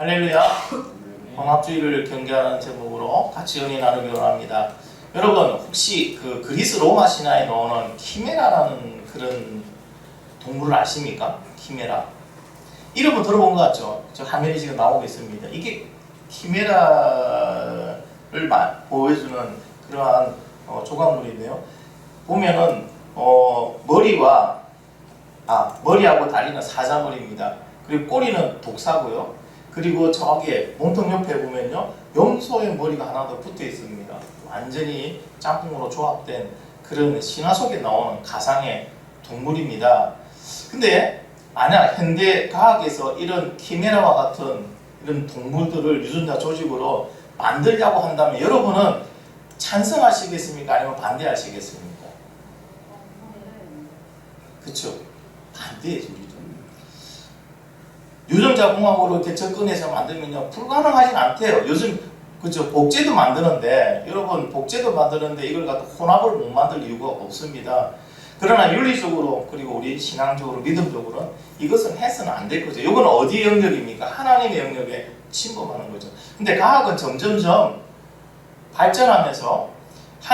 할렐루야. 홍합주의를 경계하는 제목으로 같이 은혜 나누기 원합니다. 여러분 혹시 그 그리스 로마 신화에 나오는 키메라라는 그런 동물을 아십니까? 키메라. 이름은 들어본 것 같죠? 저 화면에 지금 나오고 있습니다. 이게 키메라를 마- 보여주는 그러한 어, 조각물인데요. 보면은 어, 머리와 아 머리하고 다리는 사자머리입니다. 그리고 꼬리는 독사고요. 그리고 저기에 몸통 옆에 보면요 염소의 머리가 하나 더 붙어 있습니다. 완전히 짬뽕으로 조합된 그런 신화 속에 나오는 가상의 동물입니다. 근데 만약 현대 과학에서 이런 키메라와 같은 이런 동물들을 유전자 조직으로 만들려고 한다면 여러분은 찬성하시겠습니까? 아니면 반대하시겠습니까? 그쵸? 반대해죠, 우리도. 유전자 공학으로 이렇게 접근해서 만들면요, 불가능하진 않대요. 요즘, 그죠? 복제도 만드는데, 여러분, 복제도 만드는데 이걸 갖다 혼합을 못 만들 이유가 없습니다. 그러나 윤리적으로, 그리고 우리 신앙적으로, 믿음적으로 이것은 해서는 안 될 거죠. 이건 어디의 영역입니까? 하나님의 영역에 침범하는 거죠. 근데 과학은 점점점 발전하면서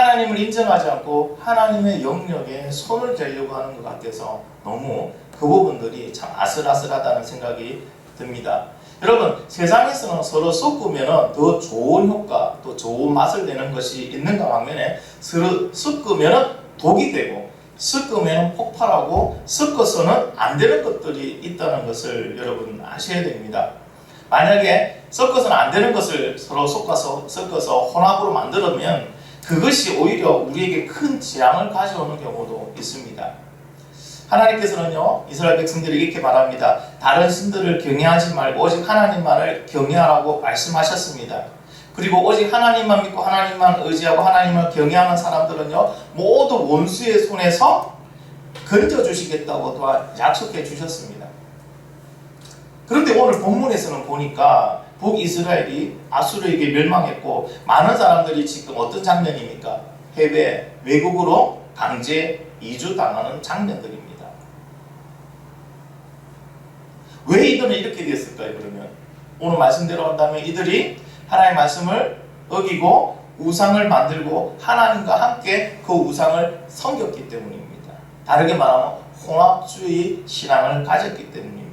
하나님을 인정하지 않고 하나님의 영역에 손을 대려고 하는 것 같아서 너무 그 부분들이 참 아슬아슬하다는 생각이 듭니다. 여러분 세상에서는 서로 섞으면 더 좋은 효과 또 좋은 맛을 내는 것이 있는가 반면에 서로 섞으면 독이 되고 섞으면 폭발하고 섞어서는 안 되는 것들이 있다는 것을 여러분 아셔야 됩니다. 만약에 섞어서는 안 되는 것을 서로 섞어서 섞어서 혼합으로 만들면 그것이 오히려 우리에게 큰 재앙을 가져오는 경우도 있습니다. 하나님께서는요 이스라엘 백성들이 이렇게 말합니다. 다른 신들을 경외하지 말고 오직 하나님만을 경외하라고 말씀하셨습니다. 그리고 오직 하나님만 믿고 하나님만 의지하고 하나님을 경외하는 사람들은요 모두 원수의 손에서 건져 주시겠다고 또한 약속해 주셨습니다. 그런데 오늘 본문에서는 보니까 북이스라엘이 아수르에게 멸망했고 많은 사람들이 지금 어떤 장면입니까? 해외 외국으로 강제 이주 당하는 장면들입니다. 왜 이들은 이렇게 됐을까요? 그러면 오늘 말씀대로 한다면 이들이 하나님의 말씀을 어기고 우상을 만들고 하나님과 함께 그 우상을 섬겼기 때문입니다. 다르게 말하면 혼합주의 신앙을 가졌기 때문입니다.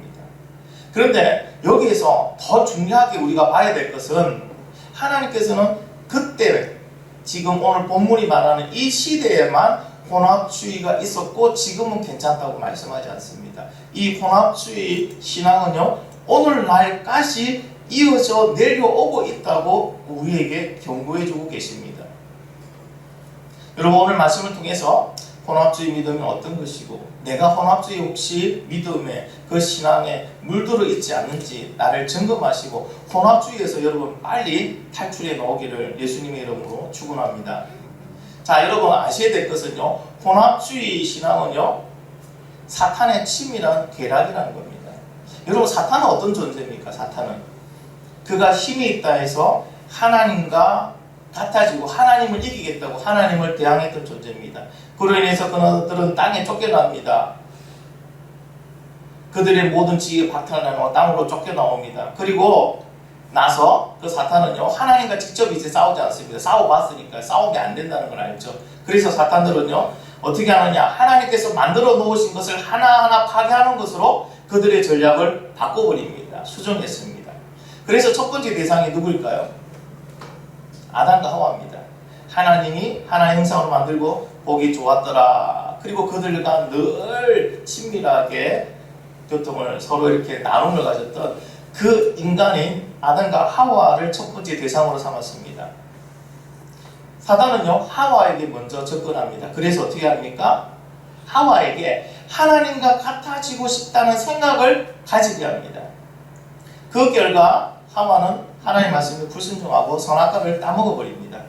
그런데 여기에서 더 중요하게 우리가 봐야 될 것은 하나님께서는 그때 지금 오늘 본문이 말하는 이 시대에만 혼합주의가 있었고 지금은 괜찮다고 말씀하지 않습니다. 이 혼합주의 신앙은요 오늘날까지 이어져 내려오고 있다고 우리에게 경고해 주고 계십니다. 여러분 오늘 말씀을 통해서 혼합주의 믿음이 어떤 것이고 내가 혼합주의 혹시 믿음에 그 신앙에 물들어 있지 않는지 나를 점검하시고 혼합주의에서 여러분 빨리 탈출해 나오기를 예수님의 이름으로 축원합니다. 자 여러분 아셔야 될 것은요 혼합주의 신앙은요 사탄의 치밀한 계략이라는 겁니다. 여러분 사탄은 어떤 존재입니까? 사탄은 그가 힘이 있다 해서 하나님과 같아지고 하나님을 이기겠다고 하나님을 대항했던 존재입니다. 그로 인해서 그들은 땅에 쫓겨납니다. 그들의 모든 지위에 박탈나고 땅으로 쫓겨나옵니다. 그리고 나서 그 사탄은요 하나님과 직접 이제 싸우지 않습니다. 싸워봤으니까 싸우면 안 된다는 걸 알죠. 그래서 사탄들은요 어떻게 하느냐 하나님께서 만들어 놓으신 것을 하나하나 파괴하는 것으로 그들의 전략을 바꿔버립니다. 수정했습니다. 그래서 첫 번째 대상이 누구일까요? 아담과 하와입니다. 하나님이 하나의 형상으로 만들고 보기 좋았더라. 그리고 그들과 늘 친밀하게 교통을 서로 이렇게 나눔을 가졌던 그 인간인 아담과 하와를 첫 번째 대상으로 삼았습니다. 사단은요 하와에게 먼저 접근합니다. 그래서 어떻게 합니까? 하와에게 하나님과 같아지고 싶다는 생각을 가지게 합니다. 그 결과 하와는 하나님 말씀에 불순종하고 선악과를 따먹어 버립니다.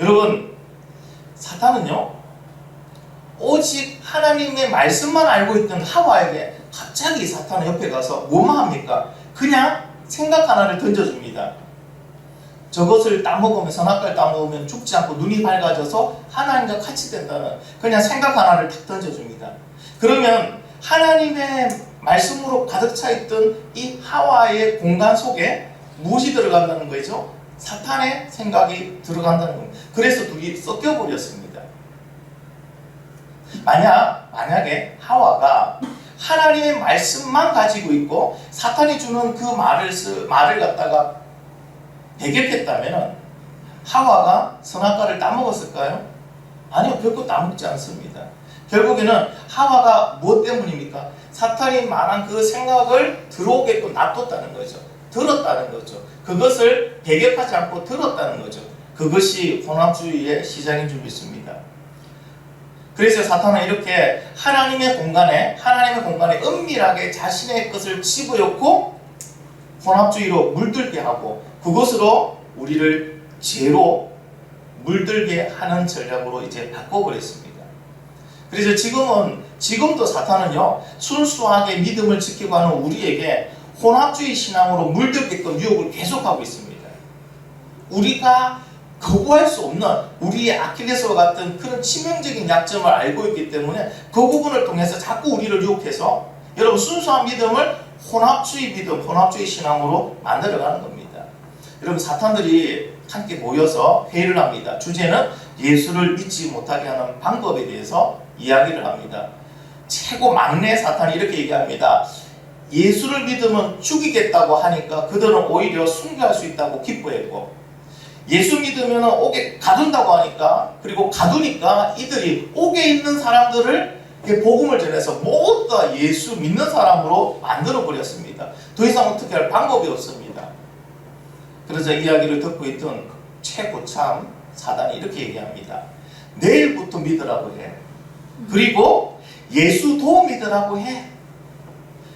여러분 사탄은요 오직 하나님의 말씀만 알고 있던 하와에게 갑자기 사탄은 옆에 가서 뭐만 합니까? 그냥 생각 하나를 던져줍니다. 저것을 따먹으면 선악과를 따먹으면 죽지 않고 눈이 밝아져서 하나님과 같이 된다는 그냥 생각 하나를 탁 던져줍니다. 그러면 하나님의 말씀으로 가득 차 있던 이 하와의 공간 속에 무엇이 들어간다는 거죠? 사탄의 생각이 들어간다는 겁니다. 그래서 둘이 섞여 버렸습니다. 만약 만약에 하와가 하나님의 말씀만 가지고 있고 사탄이 주는 그 말을 쓰, 말을 갖다가 대ገብ했다면 하와가 선악과를 따먹었을까요? 아니요, 결코 따먹지 않습니다. 결국에는 하와가 무엇 때문입니까? 사탄이 말한 그 생각을 들어오게끔 놔뒀다는 거죠. 들었다는 거죠. 그것을 배격하지 않고 들었다는 거죠. 그것이 혼합주의의 시작인 줄 믿습니다. 그래서 사탄은 이렇게 하나님의 공간에 하나님의 공간에 은밀하게 자신의 것을 집어넣고 혼합주의로 물들게 하고 그것으로 우리를 죄로 물들게 하는 전략으로 이제 바꿔버렸습니다. 그래서 지금은 지금도 사탄은요 순수하게 믿음을 지키고 하는 우리에게 혼합주의 신앙으로 물들게끔 유혹을 계속하고 있습니다. 우리가 거부할 수 없는 우리의 아킬레스와 같은 그런 치명적인 약점을 알고 있기 때문에 그 부분을 통해서 자꾸 우리를 유혹해서 여러분 순수한 믿음을 혼합주의 믿음, 혼합주의 신앙으로 만들어가는 겁니다. 여러분 사탄들이 함께 모여서 회의를 합니다. 주제는 예수를 믿지 못하게 하는 방법에 대해서 이야기를 합니다. 최고 막내 사탄이 이렇게 얘기합니다. 예수를 믿으면 죽이겠다고 하니까 그들은 오히려 순교할 수 있다고 기뻐했고 예수 믿으면 옥에 가둔다고 하니까 그리고 가두니까 이들이 옥에 있는 사람들을 복음을 전해서 모두 다 예수 믿는 사람으로 만들어 버렸습니다. 더 이상 어떻게 할 방법이 없습니다. 그래서 이야기를 듣고 있던 최고참 사단이 이렇게 얘기합니다. 내일부터 믿으라고 해. 그리고 예수도 믿으라고 해.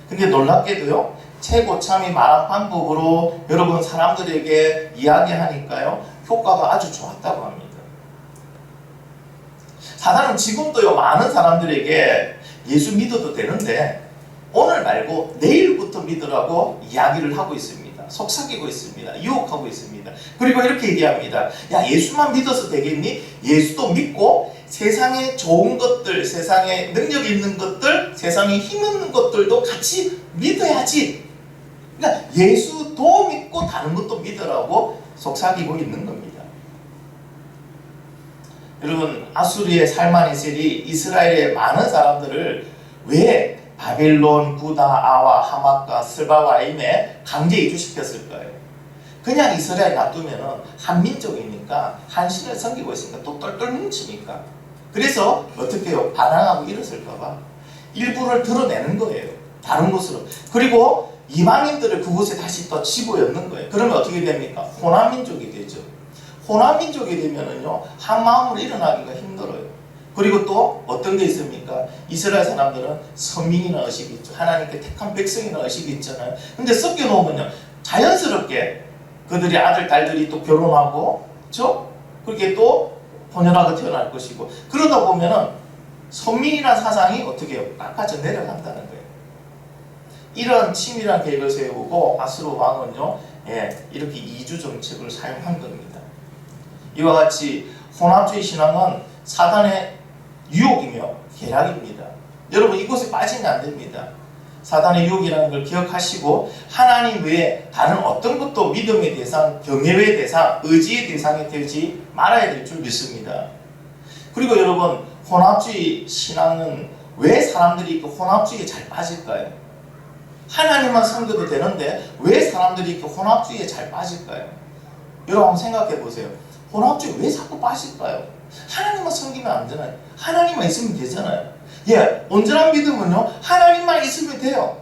근데 놀랍게도요. 최고참이 말한 방법으로 여러분 사람들에게 이야기하니까요. 효과가 아주 좋았다고 합니다. 사단은 지금도요. 많은 사람들에게 예수 믿어도 되는데 오늘 말고 내일부터 믿으라고 이야기를 하고 있습니다. 속삭이고 있습니다. 유혹하고 있습니다. 그리고 이렇게 얘기합니다. 야, 예수만 믿어서 되겠니? 예수도 믿고 세상에 좋은 것들, 세상에 능력 있는 것들, 세상에 힘 있는 것들도 같이 믿어야지. 그러니까 예수도 믿고 다른 것도 믿으라고 속삭이고 있는 겁니다. 여러분, 아수리의 살마니셀이 이스라엘의 많은 사람들을 왜 바벨론, 구다, 아와, 하마카, 스바와임에 강제 이주시켰을까요? 그냥 이스라엘 놔두면은 한민족이니까 한 신을 섬기고 있으니까 또 똘똘 뭉치니까 그래서 어떻게 해요? 반항하고 일었을까봐 일부를 드러내는 거예요. 다른 곳으로. 그리고 이방인들을 그곳에 다시 또 집어넣는 거예요. 그러면 어떻게 됩니까? 호남민족이 되죠. 호남민족이 되면은요, 한 마음으로 일어나기가 힘들어요. 그리고 또 어떤 게 있습니까? 이스라엘 사람들은 선민이나 의식이 있죠. 하나님께 택한 백성이나 의식이 있잖아요. 근데 섞여 놓으면요, 자연스럽게 그들이 아들, 딸들이 또 결혼하고, 그죠? 그렇게 또 혼연하게 태어날 것이고, 그러다 보면은 선민이라는 사상이 어떻게 해요? 깎아져 내려간다는 거예요. 이런 치밀한 계획을 세우고 아스로 왕은요, 예, 이렇게 이주 정책을 사용한 겁니다. 이와 같이 혼합주의 신앙은 사단의 유혹이며 계략입니다. 여러분 이곳에 빠지면 안 됩니다. 사단의 유혹이라는 걸 기억하시고 하나님 외에 다른 어떤 것도 믿음의 대상, 경외의 대상, 의지의 대상이 되지 말아야 될 줄 믿습니다. 그리고 여러분 혼합주의 신앙은 왜 사람들이 그 혼합주의에 잘 빠질까요? 하나님만 섬겨도 되는데 왜 사람들이 이렇게 혼합주의에 잘 빠질까요? 여러분 생각해 보세요. 혼합주의 왜 자꾸 빠질까요? 하나님만 섬기면 안 되나요? 하나님만 있으면 되잖아요. 예, 온전한 믿음은요, 하나님만 있으면 돼요.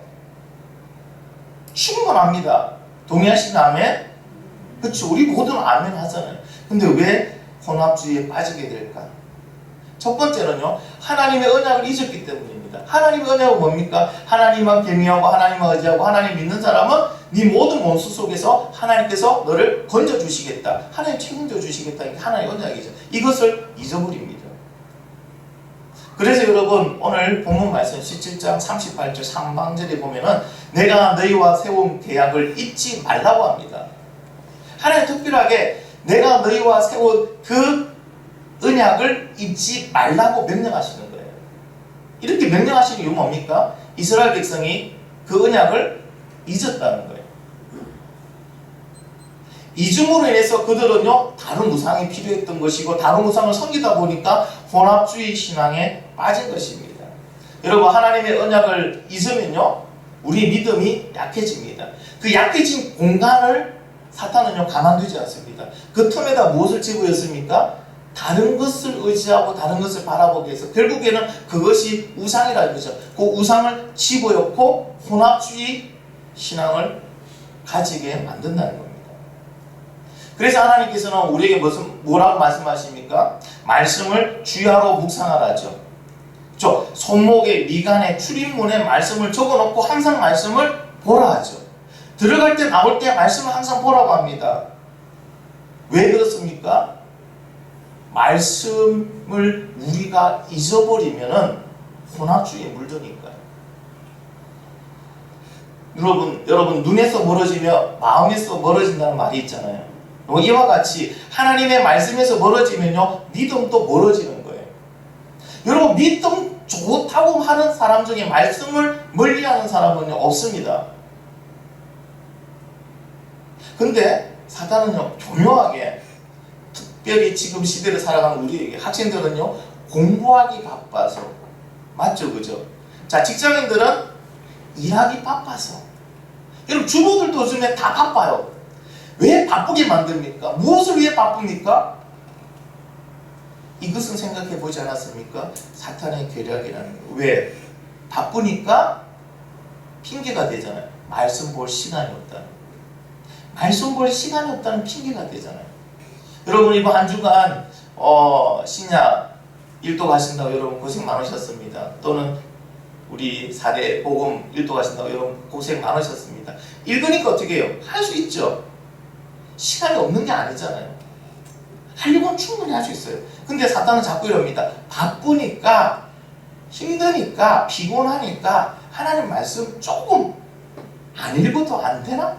충분합니다. 동의하시는 아멘? 그렇죠. 우리 모두는 아멘 하잖아요. 근데 왜 혼합주의에 빠지게 될까? 첫 번째는요, 하나님의 언약을 잊었기 때문입니다. 하나님의 언약은 뭡니까? 하나님만 경외하고 하나님만 의지하고 하나님 믿는 사람은 네 모든 원수 속에서 하나님께서 너를 건져 주시겠다. 하나님 책임져 주시겠다. 이게 하나님의 언약이죠. 이것을 잊어버립니다. 그래서 여러분 오늘 본문 말씀 17장 38절 상방절에 보면은 내가 너희와 세운 계약을 잊지 말라고 합니다. 하나님 특별하게 내가 너희와 세운 그 언약을 잊지 말라고 명령하시는 거예요. 이렇게 명령하시는 이유 뭡니까? 이스라엘 백성이 그 언약을 잊었다는 거예요. 이중으로 인해서 그들은요 다른 우상이 필요했던 것이고 다른 우상을 섬기다 보니까 혼합주의 신앙에 빠진 것입니다. 여러분 하나님의 언약을 잊으면요 우리 믿음이 약해집니다. 그 약해진 공간을 사탄은요 가만두지 않습니다. 그 틈에다 무엇을 집어였습니까? 다른 것을 의지하고 다른 것을 바라보게 해서 결국에는 그것이 우상이라는 거죠. 그 우상을 집어였고 혼합주의 신앙을 가지게 만든다는 겁니다. 그래서 하나님께서는 우리에게 무슨 뭐라고 말씀하십니까? 말씀을 주야로 묵상하라죠. 저 손목에 미간에 출입문에 말씀을 적어놓고 항상 말씀을 보라 하죠. 들어갈 때 나올 때 말씀을 항상 보라고 합니다. 왜 그렇습니까? 말씀을 우리가 잊어버리면은 혼합주의에 물드니까요. 여러분, 여러분 눈에서 멀어지며 마음에서 멀어진다는 말이 있잖아요. 뭐 이와 같이 하나님의 말씀에서 멀어지면요 믿음도 멀어지는 거예요. 여러분 믿음 좋다고 하는 사람 중에 말씀을 멀리하는 사람은 없습니다. 근데 사단은요 교묘하게 특별히 지금 시대를 살아가는 우리에게 학생들은요 공부하기 바빠서 맞죠 그죠? 자 직장인들은 일하기 바빠서 여러분 주부들도 요즘에 다 바빠요. 왜 바쁘게 만듭니까? 무엇을 위해 바쁩니까? 이것은 생각해 보지 않았습니까? 사탄의 계략이라는 거. 왜? 바쁘니까 핑계가 되잖아요. 말씀 볼 시간이 없다는 거. 말씀 볼 시간이 없다는 핑계가 되잖아요. 여러분 이번 한 주간 어, 신약 일도 가신다고 여러분 고생 많으셨습니다. 또는 우리 4대 복음 일도 가신다고 여러분 고생 많으셨습니다. 읽으니까 어떻게 해요? 할 수 있죠. 시간이 없는 게 아니잖아요. 하려면 충분히 할 수 있어요. 근데 사탄은 자꾸 이럽니다. 바쁘니까, 힘드니까, 피곤하니까, 하나님 말씀 조금 안 읽어도 안 되나?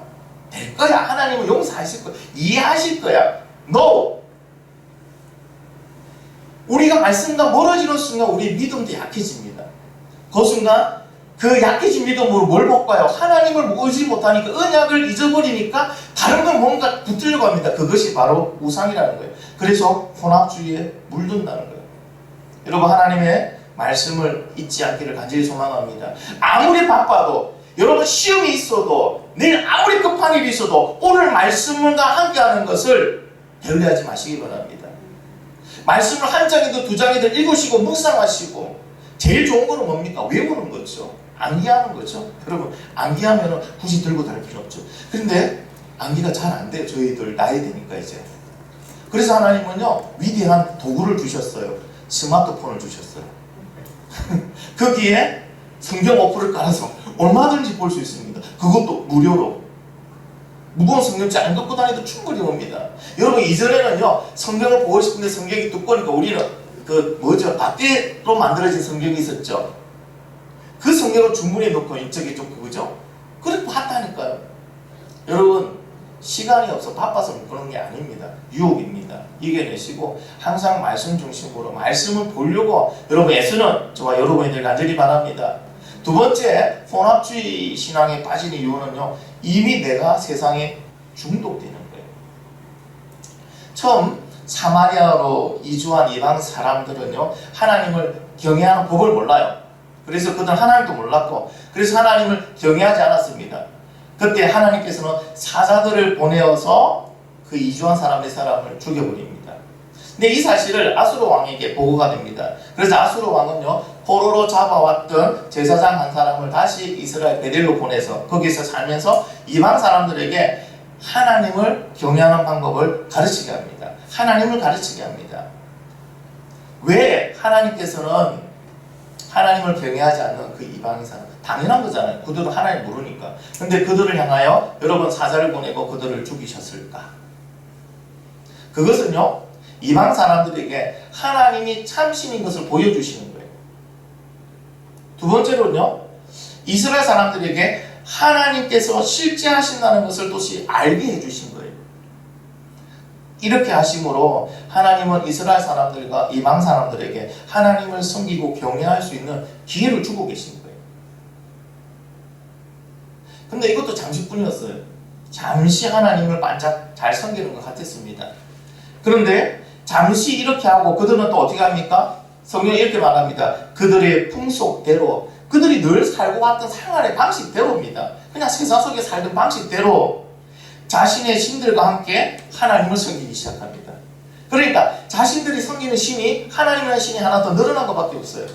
될 거야. 하나님은 용서하실 거야. 이해하실 거야. No! 우리가 말씀과 멀어지는 순간 우리 믿음도 약해집니다. 그 순간 그 약해진 믿음으로 뭘 바꿔요? 하나님을 의지 못하니까 언약을 잊어버리니까 다른 걸 뭔가 붙으려고 합니다. 그것이 바로 우상이라는 거예요. 그래서 혼합주의에 물든다는 거예요. 여러분 하나님의 말씀을 잊지 않기를 간절히 소망합니다. 아무리 바빠도 여러분 시험이 있어도 내일 아무리 급한 일이 있어도 오늘 말씀과 함께하는 것을 게을리하지 마시기 바랍니다. 말씀을 한 장이든 두 장이든 읽으시고 묵상하시고 제일 좋은 거는 뭡니까? 외우는 거죠. 암기하는 거죠. 여러분 암기하면 굳이 들고 다닐 필요 없죠. 근데 암기가 잘 안 돼요. 저희들 나이 되니까 이제. 그래서 하나님은요 위대한 도구를 주셨어요. 스마트폰을 주셨어요. 거기에 성경 어플을 깔아서 얼마든지 볼 수 있습니다. 그것도 무료로. 무거운 성경책 안 갖고 다니도 충분히 옵니다. 여러분 이전에는요 성경을 보고 싶은데 성경이 두꺼우니까 우리는 그 뭐죠 납대로 만들어진 성경이 있었죠. 그 성경을 주문해 놓고 이쪽에 좀 그거죠. 그렇게 봤다니까요. 여러분 시간이 없어 바빠서 못 그런 게 아닙니다. 유혹입니다. 이겨내시고 항상 말씀 중심으로 말씀을 보려고 여러분 애쓰는 저와 여러분들 간절히 바랍니다. 두 번째 혼합주의 신앙에 빠진 이유는요 이미 내가 세상에 중독되는 거예요. 처음 사마리아로 이주한 이방 사람들은요 하나님을 경외하는 법을 몰라요. 그래서 그들은 하나님도 몰랐고 그래서 하나님을 경외하지 않았습니다. 그때 하나님께서는 사자들을 보내어서 그 이주한 사람의 사람을 죽여버립니다. 근데 이 사실을 아수르 왕에게 보고가 됩니다. 그래서 아수르 왕은요 포로로 잡아왔던 제사장 한 사람을 다시 이스라엘 베델로 보내서 거기서 살면서 이방 사람들에게 하나님을 경외하는 방법을 가르치게 합니다. 하나님을 가르치게 합니다. 왜 하나님께서는 하나님을 경외하지 않는 그 이방인 사람 당연한 거잖아요. 그들은 하나님 모르니까. 근데 그들을 향하여 여러분 사자를 보내고 그들을 죽이셨을까? 그것은요 이방 사람들에게 하나님이 참신인 것을 보여주시는 거예요. 두 번째로는요 이스라엘 사람들에게 하나님께서 실제 하신다는 것을 또시 알게 해주신 거예요. 이렇게 하심으로 하나님은 이스라엘 사람들과 이방 사람들에게 하나님을 섬기고 경외할 수 있는 기회를 주고 계신 거예요. 근데 이것도 잠시뿐이었어요. 잠시 하나님을 반짝 잘 섬기는 것 같았습니다. 그런데 잠시 이렇게 하고 그들은 또 어떻게 합니까? 성경이 이렇게 말합니다. 그들의 풍속대로 그들이 늘 살고 왔던 생활의 방식대로입니다. 그냥 세상 속에 살던 방식대로 자신의 신들과 함께 하나님을 섬기기 시작합니다. 그러니까 자신들이 섬기는 신이 하나님이라는 신이 하나 더 늘어난 것밖에 없어요.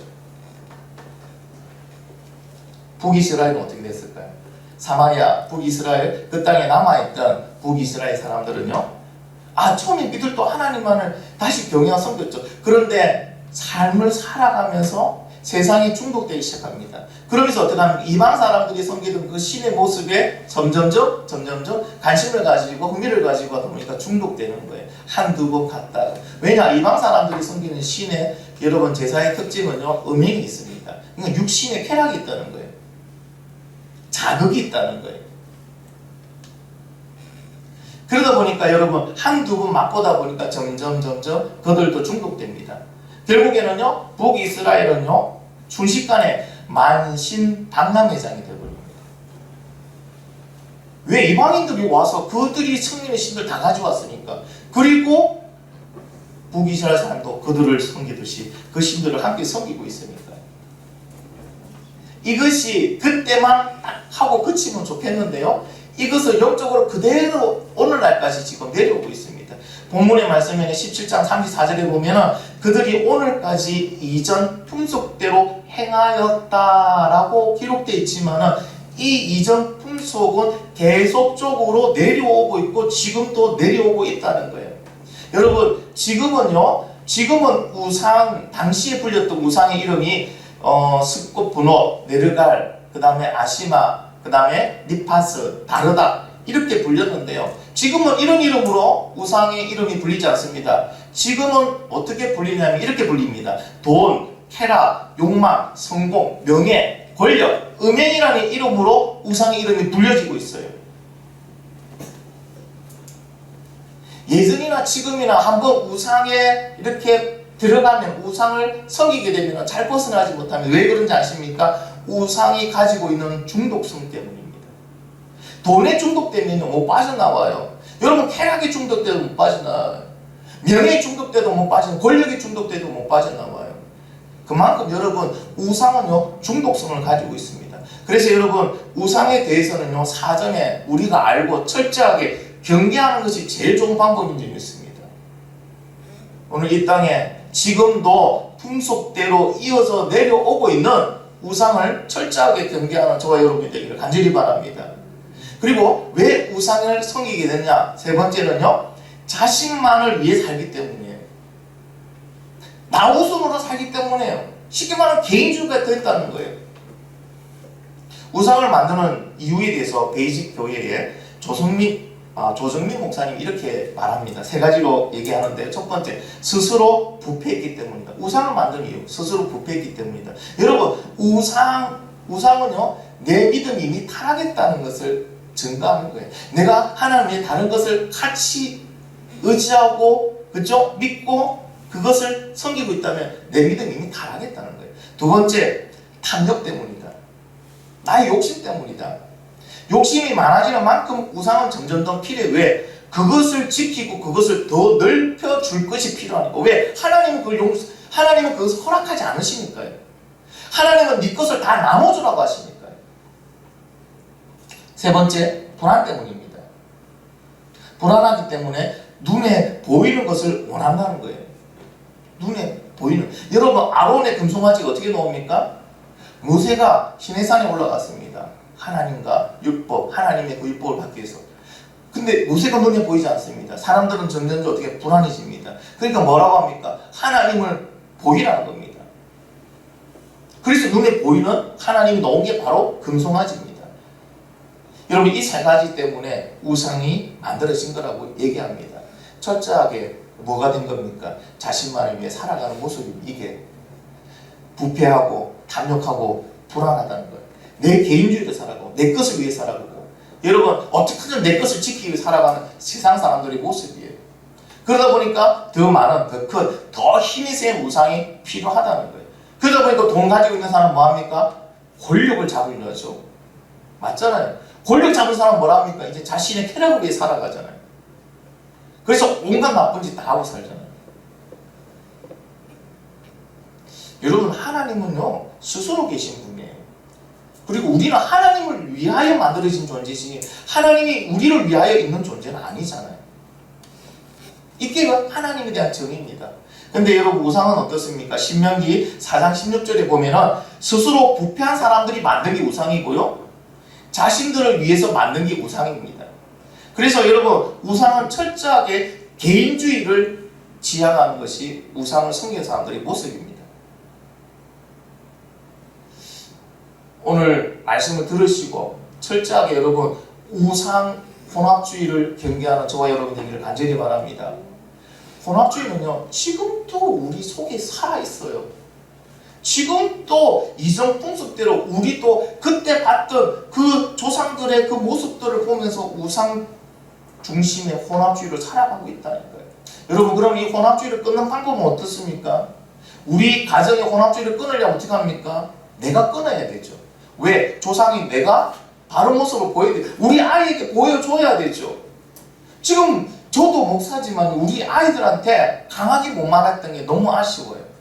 북이스라엘은 어떻게 됐을까요? 사마리아, 북이스라엘 그 땅에 남아있던 북이스라엘 사람들은요. 아 처음에 이들도 하나님만을 다시 경외하 섬겼죠. 그런데 삶을 살아가면서 세상에 중독되기 시작합니다. 그러면서 어떻게 하면 이방 사람들이 섬기던 그 신의 모습에 점점점 점점점 관심을 가지고 흥미를 가지고 하다 보니까 중독되는 거예요. 한두 번 갔다가 왜냐 이방 사람들이 섬기는 신의 여러분 제사의 특징은요 음행이 있습니다. 그러니까 육신의 쾌락이 있다는 거예요. 자극이 있다는 거예요. 그러다 보니까 여러분 한두 번 맛보다 보니까 점점 점점 그들도 중독됩니다. 결국에는요 북이스라엘은요 순식간에 만신 박람회장이 되어버립니다. 왜 이방인들이 와서 그들이 승리의 신들 다 가져왔으니까 그리고 북이스라엘 사람도 그들을 섬기듯이 그 신들을 함께 섬기고 있으니까 이것이 그때만 딱 하고 그치면 좋겠는데요. 이것을 영적으로 그대로 오늘날까지 지금 내려오고 있습니다. 본문의 말씀에는 17장 34절에 보면은 그들이 오늘까지 이전 풍속대로 행하였다라고 기록되어 있지만은 이 이전 풍속은 계속적으로 내려오고 있고 지금도 내려오고 있다는 거예요. 여러분 지금은요 지금은 우상 당시에 불렸던 우상의 이름이 어, 스꽃 분호 네르갈 그 다음에 아시마 그 다음에 니파스 다르다 이렇게 불렸는데요 지금은 이런 이름으로 우상의 이름이 불리지 않습니다 지금은 어떻게 불리냐면 이렇게 불립니다 돈, 쾌락, 욕망, 성공, 명예, 권력, 음행이라는 이름으로 우상의 이름이 불려지고 있어요 예전이나 지금이나 한번 우상에 이렇게 들어가면 우상을 섬기게 되면 잘 벗어나지 못하면 왜 그런지 아십니까? 우상이 가지고 있는 중독성 때문입니다. 돈에 중독되면 못 빠져나와요. 여러분 쾌락에 중독돼도 못 빠져나와요. 명예에 중독돼도 못 빠져나와요. 권력에 중독돼도 못 빠져나와요. 그만큼 여러분 우상은요 중독성을 가지고 있습니다. 그래서 여러분 우상에 대해서는요 사전에 우리가 알고 철저하게 경계하는 것이 제일 좋은 방법인 줄 믿습니다. 오늘 이 땅에 지금도 풍속대로 이어서 내려오고 있는 우상을 철저하게 경계하는 저와 여러분이 되기를 간절히 바랍니다. 그리고 왜 우상을 섬기게 됐냐? 세 번째는요, 자신만을 위해 살기 때문이에요. 나 우선으로 살기 때문에요. 쉽게 말하면 개인주의가 됐다는 거예요. 우상을 만드는 이유에 대해서 베이직 교회의 조성민 아, 조정민 목사님 이렇게 말합니다. 세 가지로 얘기하는데 첫 번째 스스로 부패했기 때문이다. 우상을 만든 이유 스스로 부패했기 때문이다. 여러분 우상 우상은요 내 믿음이 이미 타락했다는 것을 증가하는 거예요. 내가 하나님의 다른 것을 같이 의지하고 그죠 믿고 그것을 섬기고 있다면 내 믿음이 이미 타락했다는 거예요. 두 번째 탐욕 때문이다. 나의 욕심 때문이다. 욕심이 많아지는 만큼 우상은 점점 더 필요해. 왜? 그것을 지키고 그것을 더 넓혀줄 것이 필요하니까. 왜? 하나님은 그걸 용, 하나님은 그것을 허락하지 않으시니까요. 하나님은 네 것을 다 나눠주라고 하시니까요. 세 번째, 불안 때문입니다. 불안하기 때문에 눈에 보이는 것을 원한다는 거예요. 눈에 보이는. 여러분, 아론의 금송아지가 어떻게 나옵니까? 모세가 시내산에 올라갔습니다. 하나님과 율법, 하나님의 그 율법을 받기 위해서. 근데 모세가 눈에 보이지 않습니다. 사람들은 점점 어떻게 불안해집니다. 그러니까 뭐라고 합니까? 하나님을 보이라는 겁니다. 그래서 눈에 보이는 하나님이 나온 게 바로 금송아지입니다. 여러분 이 세 가지 때문에 우상이 만들어진 거라고 얘기합니다. 철저하게 뭐가 된 겁니까? 자신만을 위해 살아가는 모습이 이게 부패하고 탐욕하고 불안하다는 거예요. 내 개인주의로 살아가고 내 것을 위해 살아가고 여러분 어떻게든 내 것을 지키기 위해 살아가는 세상 사람들의 모습이에요. 그러다 보니까 더 많은 더 큰 더 힘이 센 우상이 필요하다는 거예요. 그러다 보니까 돈 가지고 있는 사람은 뭐합니까? 권력을 잡으려죠. 맞잖아요. 권력 잡은 사람 뭐라 합니까? 이제 자신의 쾌락을 위해 살아가잖아요. 그래서 온갖 나쁜 짓 다 하고 살잖아요. 여러분 하나님은요 스스로 계신 분이에요. 그리고 우리는 하나님을 위하여 만들어진 존재지 하나님이 우리를 위하여 있는 존재는 아니잖아요. 이게 하나님에 대한 정의입니다. 근데 여러분 우상은 어떻습니까? 신명기 4장 16절에 보면은 스스로 부패한 사람들이 만든 게 우상이고요. 자신들을 위해서 만든 게 우상입니다. 그래서 여러분 우상은 철저하게 개인주의를 지향하는 것이 우상을 섬기는 사람들의 모습입니다. 오늘 말씀을 들으시고 철저하게 여러분 우상 혼합주의를 경계하는 저와 여러분 되기를 간절히 바랍니다. 혼합주의는요 지금도 우리 속에 살아 있어요. 지금 또 이성 풍습대로 우리 도 그때 봤던 그 조상들의 그 모습들을 보면서 우상 중심의 혼합주의를 살아가고 있다는 거예요. 여러분 그럼 이 혼합주의를 끊는 방법은 어떻습니까? 우리 가정의 혼합주의를 끊으려면 어떻게 합니까? 내가 끊어야 되죠. 왜? 조상이 내가 바른 모습을 보여야 돼. 우리 아이에게 보여줘야 되죠. 지금 저도 목사지만 우리 아이들한테 강하게 못 말했던 게 너무 아쉬워요.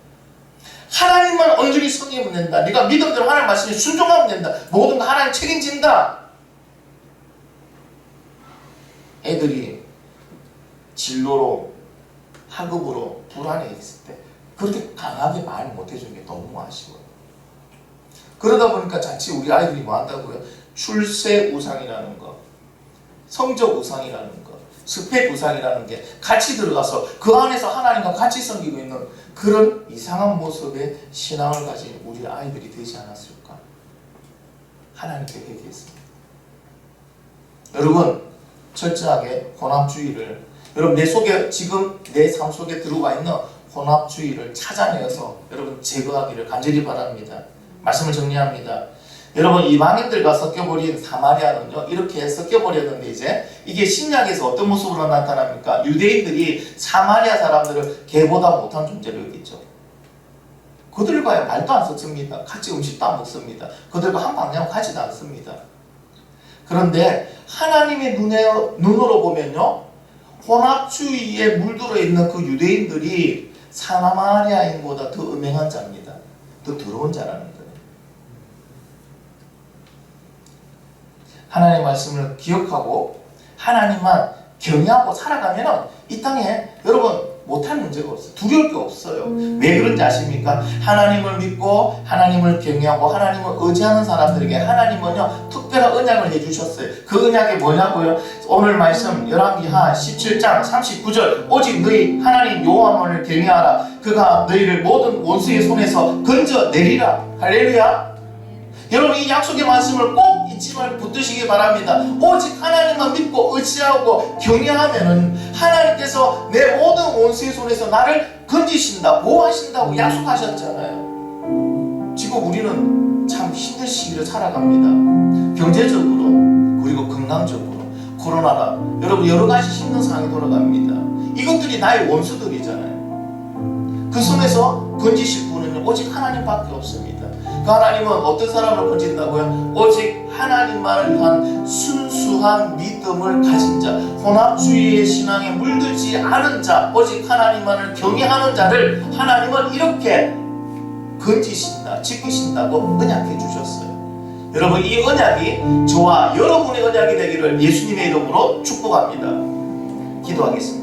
하나님만 온전히 섬기면 된다. 네가 믿음대로 하나님 말씀에 순종하면 된다. 모든 거 하나님 책임진다. 애들이 진로로 학업으로 불안해 있을 때 그렇게 강하게 말 못 해주는 게 너무 아쉬워요. 그러다 보니까 자칫 우리 아이들이 뭐 한다고요? 출세 우상이라는 거, 성적 우상이라는 거, 스펙 우상이라는 게 같이 들어가서 그 안에서 하나님과 같이 섬기고 있는 그런 이상한 모습의 신앙을 가진 우리 아이들이 되지 않았을까? 하나님께 회개했습니다. 여러분 철저하게 혼합주의를 여러분 내 속에 지금 내 삶 속에 들어와 있는 혼합주의를 찾아내어서 여러분 제거하기를 간절히 바랍니다. 말씀을 정리합니다. 여러분 이방인들과 섞여버린 사마리아는요 이렇게 섞여버렸는데 이제 이게 신약에서 어떤 모습으로 나타납니까? 유대인들이 사마리아 사람들을 개보다 못한 존재로 여기죠. 그들과의 말도 안 섞습니다. 같이 음식도 안 먹습니다. 그들과 한 방향 가지도 않습니다. 그런데 하나님의 눈에, 눈으로 보면요 혼합주의에 물들어 있는 그 유대인들이 사마리아인보다 더 음행한 자입니다. 더 더러운 자라는 거예요. 하나님의 말씀을 기억하고 하나님만 경외하고 살아가면 이 땅에 여러분 못할 문제가 없어요. 두려울 게 없어요. 왜 그런지 아십니까? 하나님을 믿고 하나님을 경외하고 하나님을 의지하는 사람들에게 하나님은요 특별한 언약을 해주셨어요. 그 언약이 뭐냐고요? 오늘 말씀 열왕기하 17장 39절 오직 너희 하나님 여호와만을 경외하라. 그가 너희를 모든 원수의 손에서 건져 내리라. 할렐루야. 여러분 이 약속의 말씀을 꼭 잊지 말고 붙드시기 바랍니다. 오직 하나님만 믿고 의지하고 경외하면은 하나님께서 내 모든 원수의 손에서 나를 건지신다, 보호하신다고 약속하셨잖아요. 지금 우리는 참 힘든 시기를 살아갑니다. 경제적으로 그리고 건강적으로 코로나라 여러분 여러 가지 힘든 상황이 돌아갑니다. 이것들이 나의 원수들이잖아요. 그 손에서 건지실 분은 오직 하나님밖에 없습니다. 그 하나님은 어떤 사람을 건진다고요? 오직 하나님만을 위한 순수한 믿음을 가진 자, 혼합주의의 신앙에 물들지 않은 자, 오직 하나님만을 경외하는 자를 하나님은 이렇게 건지신다, 지키신다고 언약해 주셨어요. 여러분 이 언약이 저와 여러분의 언약이 되기를 예수님의 이름으로 축복합니다. 기도하겠습니다.